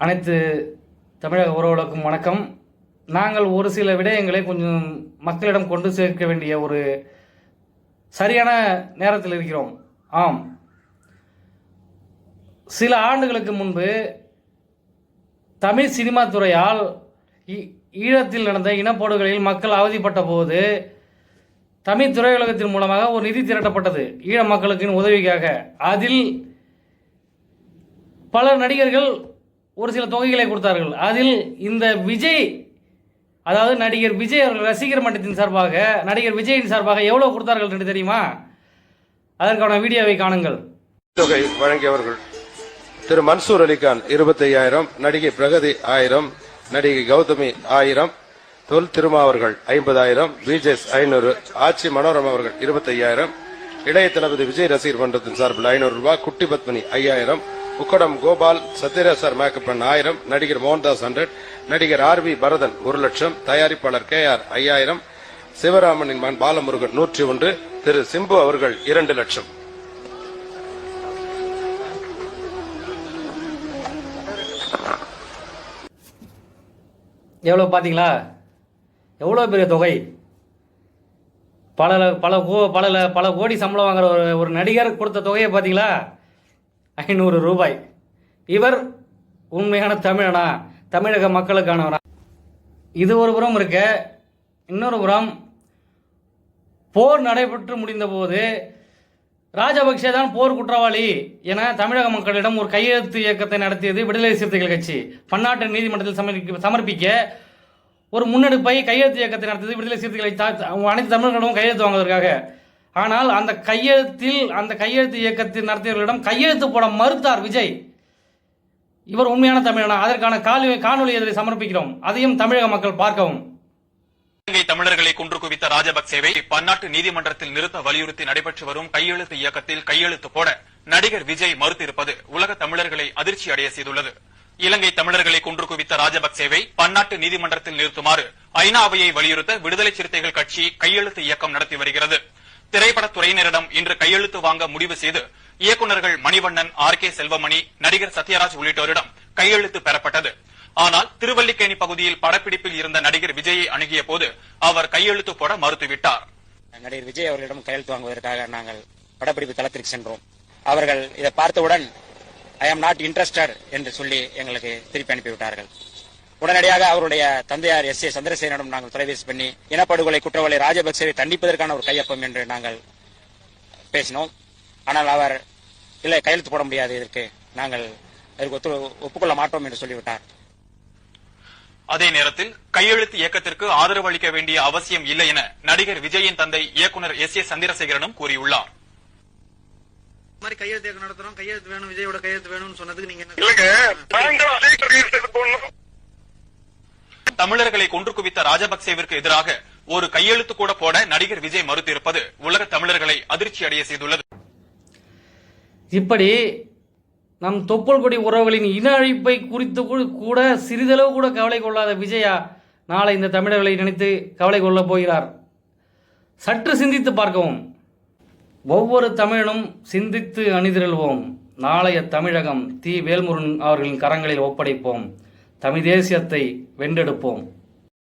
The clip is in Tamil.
அனைத்து தமிழக உறவுகளுக்கும் வணக்கம். நாங்கள் ஒரு சில விடயங்களை கொஞ்சம் மக்களிடம் கொண்டு சேர்க்க வேண்டிய ஒரு சரியான நேரத்தில் இருக்கிறோம். ஆம். சில ஆண்டுகளுக்கு முன்பு தமிழ் சினிமா துறையால் ஈ- ஈழத்தில் நடந்த இனப்படுகொலையில் மக்கள் அவதிப்பட்ட போது தமிழ் துறையுலகத்தின் மூலமாக ஒரு நிதி திரட்டப்பட்டது. ஈழ மக்களுக்கின் உதவிக்காக. அதில் பல நடிகர்கள் ஒரு சில தொகைகளை கொடுத்தார்கள். அதில் இந்த விஜய் அதாவது நடிகர் விஜய் அவர்கள் ரசிகர் மன்றத்தின் சார்பாக நடிகர் விஜயின் சார்பாக எவ்வளவு கொடுத்தார்கள் என்று தெரியுமா? அதற்கான வீடியோவை காணுங்கள். தொகை வழங்கியவர்கள் திரு மன்சூர் அலிகான் இருபத்தி ஐயாயிரம் நடிகை பிரகதி ஆயிரம் நடிகை கௌதமி ஆயிரம் தொல் திருமா அவர்கள் ஐம்பதாயிரம் விஜேஸ் ஐநூறு ஆட்சி மனோரமா அவர்கள் இருபத்தி ஐயாயிரம் இளைய தளபதி விஜய் ரசிகர் மன்றத்தின் சார்பில் ஐநூறு ரூபாய் குட்டி பத்மினி ஐயாயிரம் உக்கடம் கோபால் சத்யராஜ் சார் ஆயிரம் நடிகர் மோகன்தாஸ் ஹண்ட்ரட் நடிகர் ஆர் வி பரதன் ஒரு லட்சம் தயாரிப்பாளர் கே ஆர் ஐயாயிரம் சிவராமனின் மகன் பாலமுருகன் நூற்றி ஒன்று திரு சிம்பு அவர்கள் இரண்டு லட்சம். எவ்வளோ பார்த்தீங்களா? எவ்வளோ பெரிய தொகை? பல பல கோ பல பல கோடி சம்பளம் வாங்குற ஒரு ஒரு நடிகர் கொடுத்த தொகையை பார்த்தீங்களா? ஐநூறு ரூபாய். இவர் உண்மையான தமிழனா? தமிழக மக்களுக்கானவனா இது ஒரு புறம் இருக்க இன்னொரு புறம் போர் நடைபெற்று முடிந்தபோது ராஜபக்சே தான் போர் குற்றவாளி என தமிழக மக்களிடம் ஒரு கையெழுத்து இயக்கத்தை நடத்தியது விடுதலை சிறுத்தைகள் கட்சி. பன்னாட்டு நீதிமன்றத்தில் சமர்ப்பிக்க சமர்ப்பிக்க ஒரு முன்னெடுப்பை கையெழுத்து இயக்கத்தை நடத்தியது விடுதலை சிறுத்தைகளை அனைத்து தமிழர்களும் கையெழுத்து வாங்குவதற்காக. ஆனால் அந்த கையெழுத்தில் அந்த கையெழுத்து இயக்கத்தில் நடத்தியவர்களிடம் கையெழுத்து போட மறுத்தார் விஜய். இவர் உண்மையான தமிழனா அதற்கான காணொலி காணொலி இதில் சமர்ப்பிக்கிறோம். அதையும் தமிழக மக்கள் பார்க்கவும். இலங்கை தமிழர்களை குன்று குவித்த ராஜபக்சேவை பன்னாட்டு நீதிமன்றத்தில் நிறுத்த வலியுறுத்தி நடைபெற்று வரும் கையெழுத்து இயக்கத்தில் கையெழுத்து போட நடிகர் விஜய் மறுத்திருப்பது உலக தமிழர்களை அதிர்ச்சி அடைய செய்துள்ளது. இலங்கை தமிழர்களை குன்று குவித்த ராஜபக்சேவை பன்னாட்டு நீதிமன்றத்தில் நிறுத்துமாறு ஐநாவையை வலியுறுத்த விடுதலை சிறுத்தைகள் கட்சி கையெழுத்து இயக்கம் நடத்தி வருகிறது. திரைப்படத் துறையினரிடம் இன்று கையெழுத்து வாங்க முடிவு செய்து இயக்குநர்கள் மணிவண்ணன் ஆர். கே. செல்வமணி நடிகர் சத்யராஜ் உள்ளிட்டோரிடம் கையெழுத்து பெறப்பட்டது. ஆனால் திருவல்லிக்கேணி பகுதியில் படப்பிடிப்பில் இருந்த நடிகர் விஜயை அணுகிய போது அவர் கையெழுத்து போட மறுத்துவிட்டார். நடிகர் விஜய் அவர்களிடம் கையெழுத்து வாங்குவதற்காக நாங்கள் படப்பிடிப்பு தளத்திற்கு சென்றோம். அவர்கள் இதை பார்த்தவுடன் ஐ ஆம் நாட் இன்ட்ரெஸ்டட் என்று சொல்லி எங்களுக்கு திருப்பி அனுப்பிவிட்டார்கள். உடனடியாக அவருடைய தந்தையார் எஸ் ஏ சந்திரசேனரிடம் நாங்கள் தொலைபேசி பண்ணி இனப்படுகொலை குற்றவாளி ராஜபக்சேவை தண்டிப்பதற்கான ஒரு கையொப்பம் என்று நாங்கள் பேசினோம். ஆனால் அவர் இல்லை கையெழுத்து போட முடியாது இதற்கு. நாங்கள் இதற்கு ஒத்து ஒப்புக்கொள்ள மாட்டோம் என்று சொல்லிவிட்டார். அதே நேரத்தில் கையெழுத்து இயக்கத்திற்கு ஆதரவு அளிக்க வேண்டிய அவசியம் இல்லை என நடிகர் விஜயின் தந்தை இயக்குனர் எஸ் ஏ சந்திரசேகரனும் கூறியுள்ளார். மாதிரி கையெழுத்து இயக்கம் நடத்துறோம் கையெழுத்து வேணும். விஜயோட கையெழுத்து வேணும்னு சொன்னதுக்கு நீங்க என்ன இல்லைங்க நாங்கள் அதே கையெழுத்து போடணும் தமிழர்களை கொன்று குவித்த ராஜபக்சேவிற்கு எதிராக ஒரு கையெழுத்து கூட போட நடிகர் விஜய் மறுத்திருப்பது உலக தமிழர்களை அதிர்ச்சி அடைய செய்துள்ளது. இப்படி நம் தொப்புள்கொடி உறவுகளின் இன அழிப்பை குறித்து கூட சிறிதளவு கூட கவலை கொள்ளாத விஜயா நாளை இந்த தமிழர்களை நினைத்து கவலை கொள்ளப் போகிறார். சற்று சிந்தித்து பார்க்கவும். ஒவ்வொரு தமிழனும் சிந்தித்து அணிதிரள்வோம். நாளைய தமிழகம் தி. வேல்முருகன் அவர்களின் கரங்களில் ஒப்படைப்போம். தமிழ் தேசியத்தை வென்றெடுப்போம்.